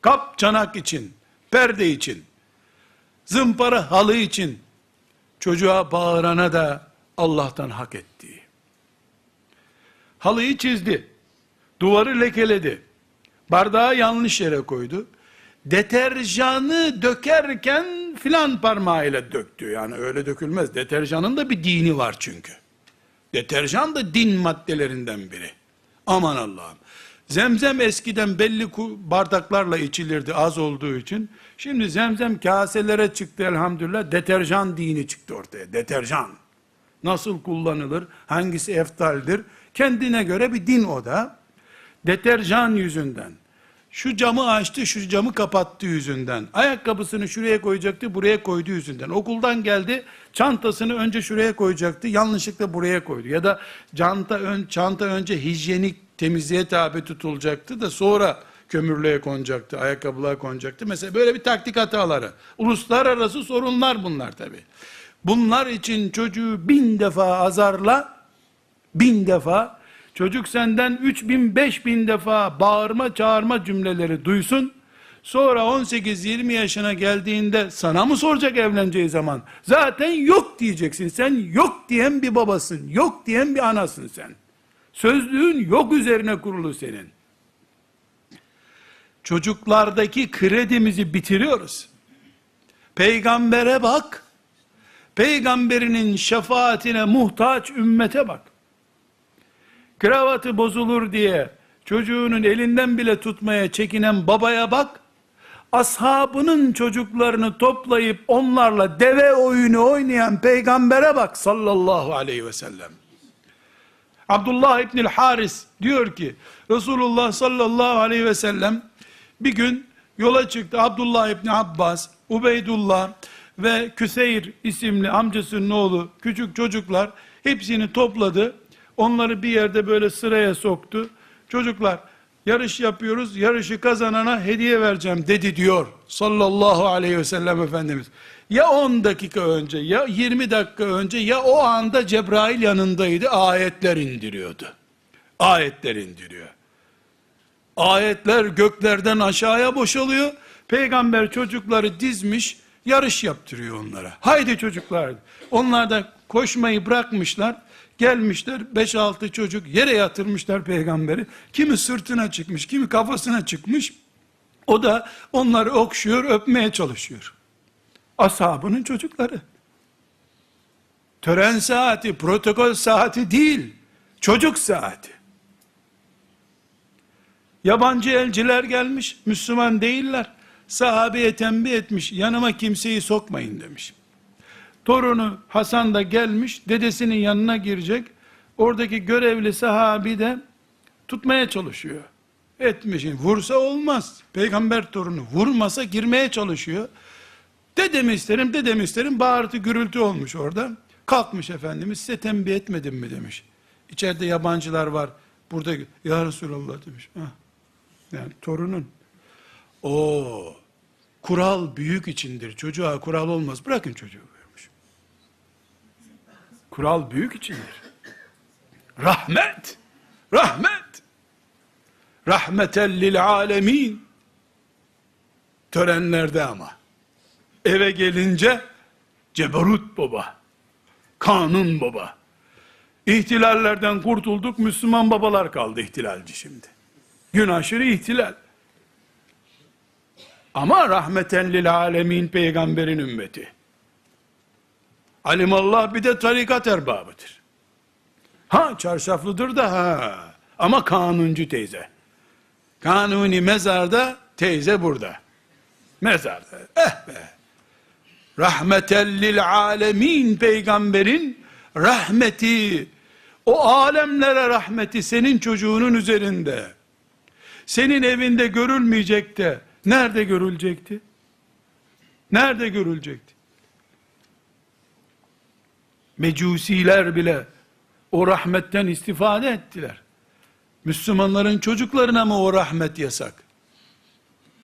kap çanak için, perde için, zımpara halı için, çocuğa bağırana da Allah'tan hak ettiği. Halıyı çizdi, duvarı lekeledi, bardağı yanlış yere koydu, deterjanı dökerken filan parmağıyla döktü. Yani öyle dökülmez. Deterjanın da bir dini var çünkü. Deterjan da din maddelerinden biri. Aman Allah'ım. Zemzem eskiden belli bardaklarla içilirdi az olduğu için. Şimdi zemzem kaselere çıktı elhamdülillah. Deterjan dini çıktı ortaya. Deterjan. Nasıl kullanılır? Hangisi eftaldir? Kendine göre bir din o da. Deterjan yüzünden. Şu camı açtı, şu camı kapattı yüzünden. Ayakkabısını şuraya koyacaktı, buraya koydu yüzünden. Okuldan geldi, çantasını önce şuraya koyacaktı, yanlışlıkla buraya koydu. Ya da çanta, ön, çanta önce hijyenik temizliğe tabi tutulacaktı da sonra kömürlüğe konacaktı, ayakkabılığa konacaktı. Mesela böyle bir taktik hataları. Uluslararası sorunlar bunlar tabi. Bunlar için çocuğu bin defa azarla, bin defa, çocuk senden üç bin, beş bin defa bağırma, çağırma cümleleri duysun, sonra 18-20 yaşına geldiğinde sana mı soracak evleneceği zaman? Zaten yok diyeceksin. Sen yok diyen bir babasın, yok diyen bir anasın sen. Sözlüğün yok üzerine kurulu senin. Çocuklardaki kredimizi bitiriyoruz. Peygambere bak, peygamberinin şefaatine muhtaç ümmete bak. Kravatı bozulur diye çocuğunun elinden bile tutmaya çekinen babaya bak. Ashabının çocuklarını toplayıp onlarla deve oyunu oynayan peygambere bak sallallahu aleyhi ve sellem. Abdullah İbnül Haris diyor ki Resulullah sallallahu aleyhi ve sellem bir gün yola çıktı. Abdullah İbni Abbas, Ubeydullah ve Küseyr isimli amcasının oğlu küçük çocuklar hepsini topladı. Onları bir yerde böyle sıraya soktu. Çocuklar yarış yapıyoruz. Yarışı kazanana hediye vereceğim dedi diyor. Sallallahu aleyhi ve sellem Efendimiz. Ya 10 dakika önce ya 20 dakika önce ya o anda Cebrail yanındaydı ayetler indiriyordu. Ayetler indiriyor. Ayetler göklerden aşağıya boşalıyor. Peygamber çocukları dizmiş, yarış yaptırıyor onlara. Haydi çocuklar. Onlar da koşmayı bırakmışlar. Gelmişler 5-6 çocuk yere yatırmışlar peygamberi. Kimi sırtına çıkmış, kimi kafasına çıkmış. O da onları okşuyor, öpmeye çalışıyor. Ashabının çocukları. Tören saati, protokol saati değil. Çocuk saati. Yabancı elciler gelmiş, Müslüman değiller. Sahabeye tembih etmiş, yanıma kimseyi sokmayın demiş. Torunu Hasan da gelmiş, dedesinin yanına girecek. Oradaki görevli sahabi de tutmaya çalışıyor. Etmişin, vursa olmaz. Peygamber torunu vurmasa girmeye çalışıyor. Dedemi isterim, dedemi isterim, bağırtı gürültü olmuş orada. Kalkmış Efendimiz, size tembih etmedim mi demiş. İçeride yabancılar var, burada, ya Resulallah demiş. "Ah, yani torunun. O kural büyük içindir. Çocuğa kural olmaz. Bırakın çocuğu. Kural büyük içindir. Rahmet. Rahmet. Rahmeten lil alemin. Törenlerde ama. Eve gelince ceberut baba. Kanun baba. İhtilallerden kurtulduk. Müslüman babalar kaldı ihtilalci şimdi. Gün aşırı ihtilal. Ama rahmeten lil alemin peygamberin ümmeti. Alimallah bir de tarikat erbabıdır. Ha çarşaflıdır da ha. Ama kanuncu teyze. Kanuni mezarda, teyze burada. Mezarda. Eh be. Rahmeten lil alemin peygamberin rahmeti, o alemlere rahmeti senin çocuğunun üzerinde. Senin evinde görülmeyecek de nerede görülecekti? Nerede görülecekti? Mecusiler bile o rahmetten istifade ettiler. Müslümanların çocuklarına mı o rahmet yasak?